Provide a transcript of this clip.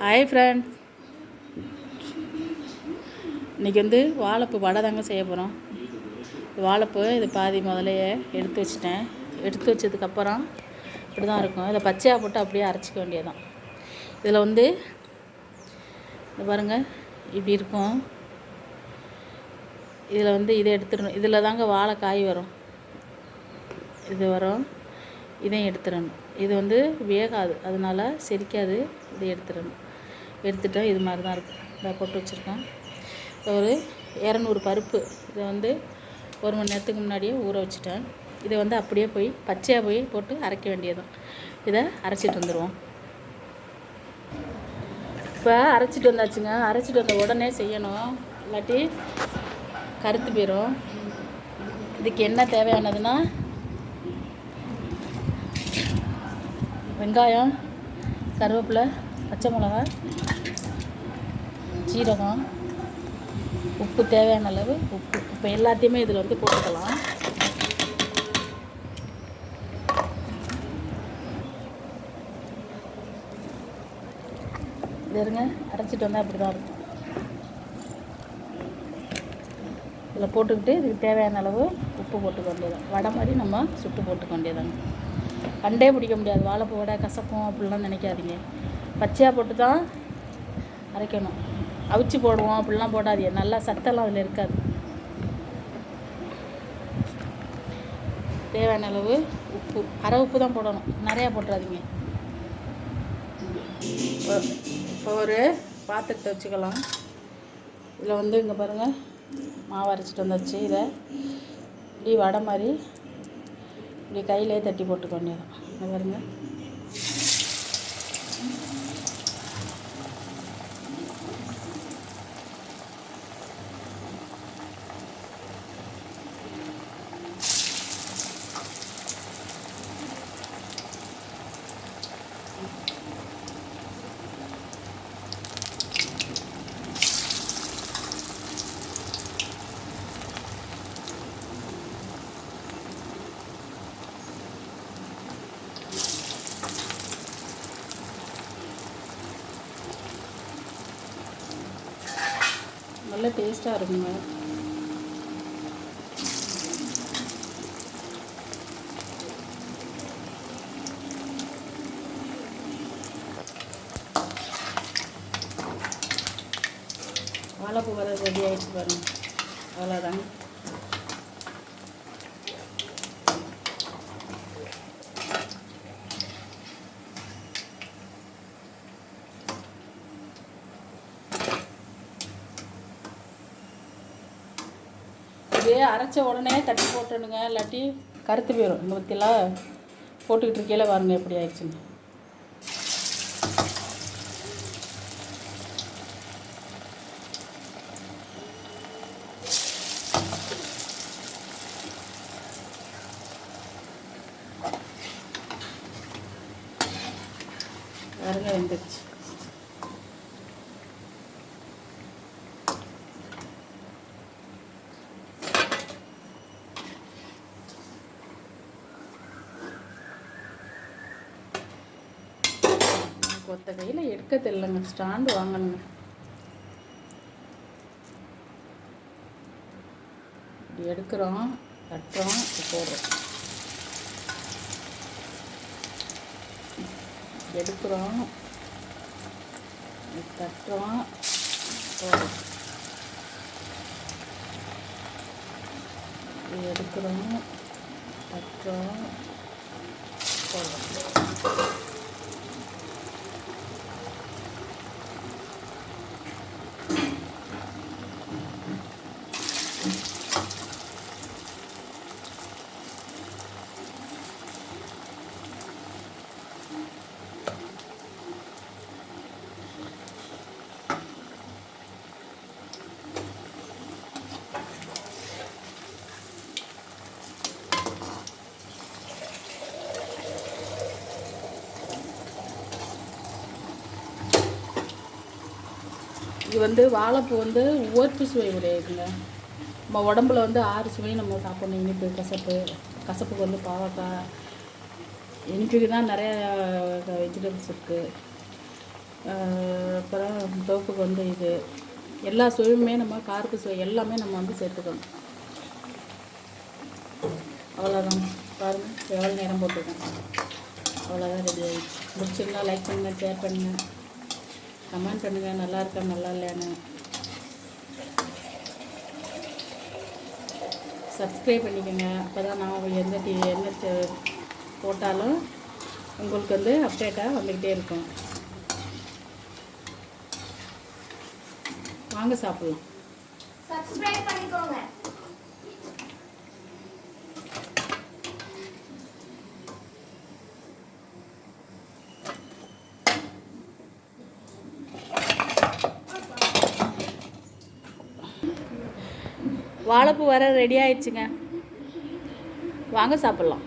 Hi friend இன்றைக்கி வந்து வாழைப்பூ வடை தாங்க செய்ய போகிறோம் வாழைப்பூ இது பாதி முதலையே எடுத்து வச்சிட்டேன். எடுத்து வச்சதுக்கப்புறம் இப்படி தான் இருக்கும். இதை பச்சையாக போட்டு அப்படியே அரைச்சிக்க வேண்டியதுதான். இதில் வந்து இந்த பாருங்கள் இப்படி இருக்கும். இதில் வந்து இதை எடுத்துடணும். இதில் தாங்க வாழைக்காய் வரும். இது வரும். இதையும் எடுத்துடணும். இது வந்து வேகாது. அதனால செரிக்காது. இதை எடுத்துடணும். எடுத்துட்டோம். இது மாதிரி தான் இருக்குது இதை போட்டு வச்சுருக்கோம். ஒரு இரநூறு பருப்பு இதை வந்து ஒரு மணி நேரத்துக்கு முன்னாடியே ஊற வச்சுட்டேன். இதை வந்து அப்படியே போய் பச்சையாக போய் போட்டு அரைக்க வேண்டியதுதான். இதை அரைச்சிட்டு வந்துடுவோம் இப்போ அரைச்சிட்டு வந்தாச்சுங்க. அரைச்சிட்டு வந்த உடனே செய்யணும். இல்லாட்டி கருத்து போயிடும் இதுக்கு என்ன தேவையானதுன்னா வெங்காயம் கருவேப்பிலை பச்சை மிளகா ஜீரகம் உப்பு தேவையான அளவு உப்பு. இப்போ எல்லாத்தையுமே இதில் வந்து போட்டுக்கலாம். இது இருங்க அரைச்சிட்டு வந்தால் அப்படி தான் இருக்கும். இதில் போட்டுக்கிட்டு இதுக்கு தேவையான அளவு உப்பு போட்டுக்க வேண்டியதான் வடை மாதிரி நம்ம சுட்டு போட்டுக்க வேண்டியதாங்க கண்டே பிடிக்க முடியாது. வாழைப்பூ வடை கசக்கும் அப்படிலாம் நினைக்காதீங்க. பச்சையாக போட்டு தான் அரைக்கணும். அவிச்சு போடுவோம் அப்படிலாம் போடாதீங்க நல்லா சத்தெல்லாம் அதில் இருக்காது. தேவையான அளவு உப்பு. அரை உப்பு தான் போடணும். நிறையா போட்டுறாதீங்க. இப்போ ஒரு பாத்திரத்தை வச்சுக்கலாம். இதில் வந்து இங்கே பாருங்கள் மாவு அரைச்சிட்டு வந்தாச்சு. இதை இப்படி வடை மாதிரி இப்படி கையிலே தட்டி போட்டுக்க வேண்டியதான் பாருங்கள் நல்ல டேஸ்ட்டாக இருக்குங்க. வாழைப்பூ வர ரெடி ஆகிடுச்சு பாருங்க. அவ்வளோதாங்க இது அரைச்ச உடனே தட்டி போட்டுடுங்க. இல்லாட்டி கருத்து போயிடும் இந்த பற்றிலாம் போட்டுக்கிட்டு இருக்கையில பாருங்க எப்படி ஆயிடுச்சுன்னு. பாருங்க வெந்துருச்சு ஒத்த கையில் எடுக்க தெரியலங்க. ஸ்டாண்டு வாங்கணுங்க. இப்படி எடுக்கிறோம் தட்டுறோம் போடுறோம். எடுக்கிறோம் தட்டுறோம் போடுறோம். எடுக்கிறோம் தட்டுறோம் போடுறோம். இது வந்து வாழைப்பூ வந்து ஓர்ப்பு சுவை உடையதுங்க நம்ம உடம்புல வந்து ஆறு சுவையும் நம்ம சாப்பிடணும். இனிப்பு கசப்பு. கசப்புக்கு வந்து பாவக்காய் இனிப்புக்கு தான் நிறைய வெஜிடபிள்ஸ் இருக்குது அப்புறம் தோப்புக்கு வந்து இது. எல்லா சுவையுமே நம்ம காருக்கு சுவை எல்லாமே நம்ம வந்து சேர்த்துக்கணும். அவ்வளோதான் பாருங்கள் எவ்வளோ நேரம் போட்டுக்கோங்க அவ்வளோதான் ரெடி ஆகிடுச்சு பிடிச்சிருந்தா லைக் பண்ணுங்கள் ஷேர் பண்ணுங்கள் கமெண்ட் பண்ணுங்கள் நல்லா இருக்கா நல்லா இல்லையான்னு. சப்ஸ்கிரைப் பண்ணிக்கோங்க. அப்போ தான் நான் எந்த டி என்ன செ- போட்டாலும் உங்களுக்கு வந்து அப்டேட்டாக வந்துக்கிட்டே இருக்கும். வாங்க சாப்பிட்லாம். சப்ஸ்கிரைப் பண்ணிக்கோங்க. வாழைப்பூ வர ரெடி ஆயிடுச்சுங்க. வாங்க சாப்பிட்லாம்.